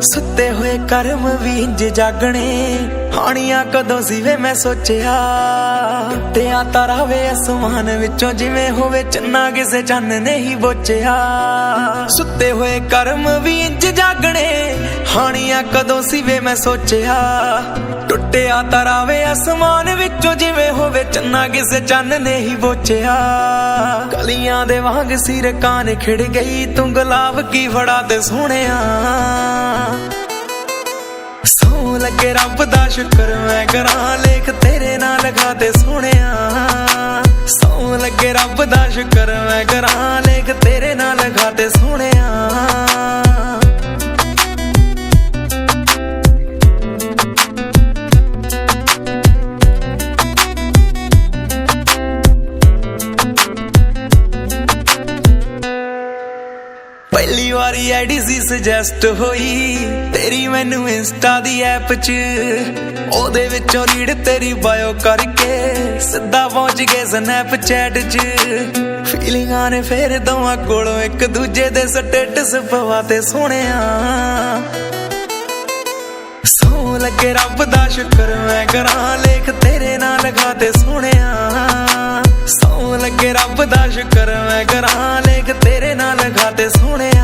ਸੁੱਤੇ ਹੋਏ ਕਰਮ ਵੀ ਇੰਜ ਜਾਗਣੇ। ਹਾਣੀਆਂ ਕਦੋਂ ਸੀ ਵੇ ਮੈਂ ਸੋਚਿਆ? ਟਿਆ ਤਾਰਾਵੇ ਅਸਮਾਨ ਵਿੱਚੋਂ ਜਿਵੇਂ ਹੋਵੇ ਚੰਨਾ ਕਿਸੇ ਚੰਨ ਨੇ ਹੀ ਬੋਚਿਆ। ਸੁੱਤੇ ਹੋਏ ਕਰਮ ਵੀ ਇੰਜ ਜਾਗਣੇ, ਹਾਣੀਆਂ ਕਦੋਂ ਸੀ ਵੇ ਮੈਂ ਸੋਚਿਆ? ਟੁੱਟਿਆ ਤਾਰਾਵੇ ਅਸਮਾਨ ਵਿੱਚੋਂ ਜਿਵੇਂ ਹੋਵੇ ਚੰਨਾ ਕਿਸੇ ਚੰਨ ਨੇ ਹੀ ਬੋਚਿਆ। ਕਲੀਆਂ ਦੇ ਵਾਂਗ ਸਿਰ ਕਾਨ ਖਿੜ ਗਈ ਤੂੰ ਗੁਲਾਬ ਕੀ ਫੜਾ ਤੇ ਸੋਹਣਿਆ। ਲੱਗੇ ਰੱਬ ਦਾ ਸ਼ੁਕਰ ਮੈਂ ਕਰਾਂ। ਲੇਖ ਤੇਰੇ ਨਾਲ ਲਗਾ ਤੇ ਸੋਹਣਿਆ। ਸੌ ਲੱਗੇ ਰੱਬ ਦਾ ਸ਼ੁਕਰ ਮੈਂ ਕਰਾਂ। ਲੇਖ ਤੇਰੇ ਨਾਲ ਲਗਾ ਤੇ ਸੋਹਣਿਆ। ਵਾਰੀ ਆਈਡੀ ਸੀ ਸੁਜੈਸਟ ਹੋਈ। ਤੇਰੀ ਮੈਨੂੰ ਇੰਸਟਾ ਦੀ ਐਪ 'ਚ, ਉਹਦੇ ਵਿੱਚੋਂ ਰੀਡ ਤੇਰੀ ਬਾਇਓ ਕਰਕੇ ਸਿੱਧਾ ਪਹੁੰਚ ਗਏ ਸਨੈਪਚੈਟ 'ਚ। ਫੀਲਿੰਗਾਂ ਨੇ ਫੇਰ ਦੋਵਾਂ ਕੋਲੋਂ ਇੱਕ ਦੂਜੇ ਦੇ ਸਟੇਟਸ ਪਵਾਤੇ ਸੋਹਣਿਆ। ਸੌ ਲੱਗੇ ਰੱਬ ਦਾ ਸ਼ੁਕਰ ਮੈਂ ਕਰਾਂ ਲੇਖ ਤੇਰੇ ਨਾਲ ਲਗਾ ਤੇ ਸੋਹਣਿਆ। ਸੌ ਲੱਗੇ ਰੱਬ ਦਾ ਸ਼ੁਕਰ ਮੈਂ ਕਰਾਂ ਲੇਖ ਤੇਰੇ ਨਾਲ ਲਗਾ ਤੇ ਸੋਹਣਿਆ।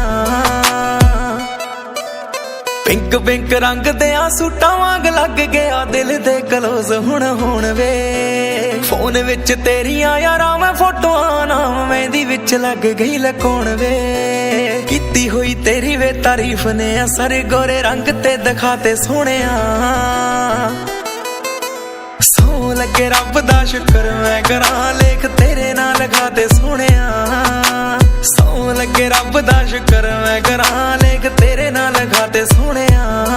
ਪਿੰਕ ਪਿੰਕ ਰੰਗ ਦੇ ਆ ਸੂਟਾਂ ਵਾਂਗ ਲੱਗ ਗਿਆ ਦਿਲ ਦੇ ਕਲੋਜ਼ ਹੁਣ ਹੁਣ ਵੇ। ਫੋਨ ਵਿੱਚ ਤੇਰੀਆਂ ਯਾਰਾਂ ਮੈਂ ਫੋਟੋਆਂ ਨਾਮ ਮਹਿੰਦੀ ਵਿੱਚ ਲੱਗ ਗਈ ਲਕੋਣ ਵੇ। ਕੀਤੀ ਹੋਈ ਤੇਰੀ ਵੇ ਤਾਰੀਫ ਨੇ ਅਸਰ ਗੋਰੇ ਰੰਗ ਤੇ ਦਿਖਾਤੇ ਸੋਹਣਿਆ। ਸੋ ਲੱਗੇ ਰੱਬ ਦਾ ਸ਼ੁਕਰ ਮੈਂ ਕਰਾਂ ਲੇਖ ਤੇਰੇ ਨਾਲ ਲਗਾ ਤੇ ਸੋਹਣਿਆ। ਸੋ ਲੱਗੇ ਰੱਬ ਦਾ ਸ਼ੁਕਰ ਮੈਂ ਕਰਾਂ ਲੇਖ ਲਗਾ ਤੇ ਸੋਹਣਿਆ।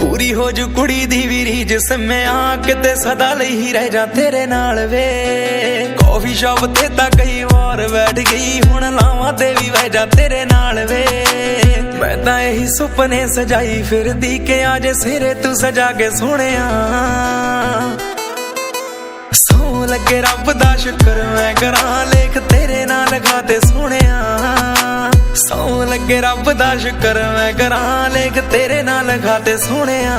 ਪੂਰੀ ਹੋ ਜੂ ਕੁੜੀ ਦੀ ਵੀ ਰੀਜ ਸਮਿਆ, ਕਿਤੇ ਸਦਾ ਲਈ ਹੀ ਰਹਿ ਜਾ ਤੇਰੇ ਨਾਲ ਵੇ। ਕਾਫੀ ਸ਼ਾਪ ਤੇ ਤਾਂ ਕਈ ਵਾਰ ਬੈਠ ਗਈ, ਹੁਣ ਲਾਵਾਂ ਤੇ ਵੀ ਬਹਿ ਜਾ ਤੇਰੇ ਨਾਲ ਵੇ। ਮੈਂ ਇਹੀ ਸੁਪਨੇ ਸਜਾਈ ਫਿਰਦੀ ਕਿ ਅੱਜ ਸਿਰੇ ਤੂੰ ਸਜਾ ਕੇ ਸੋਹਣਿਆ। ਸੌ ਲੱਗੇ ਰੱਬ ਦਾ ਸ਼ੁਕਰ ਮੈਂ ਕਰਾਂ, ਲੇਖ ਤੇਰੇ ਨਾਲ ਲਗਾ ਤੇ ਸੋਹਣਿਆ। ਸੌ ਲੱਗੇ ਰੱਬ ਦਾ ਸ਼ੁਕਰ ਮੈਂ ਕਰਾਂ, ਲੇਖ ਤੇਰੇ ਨਾਲ ਲਗਾ ਤੇ ਸੋਹਣਿਆ।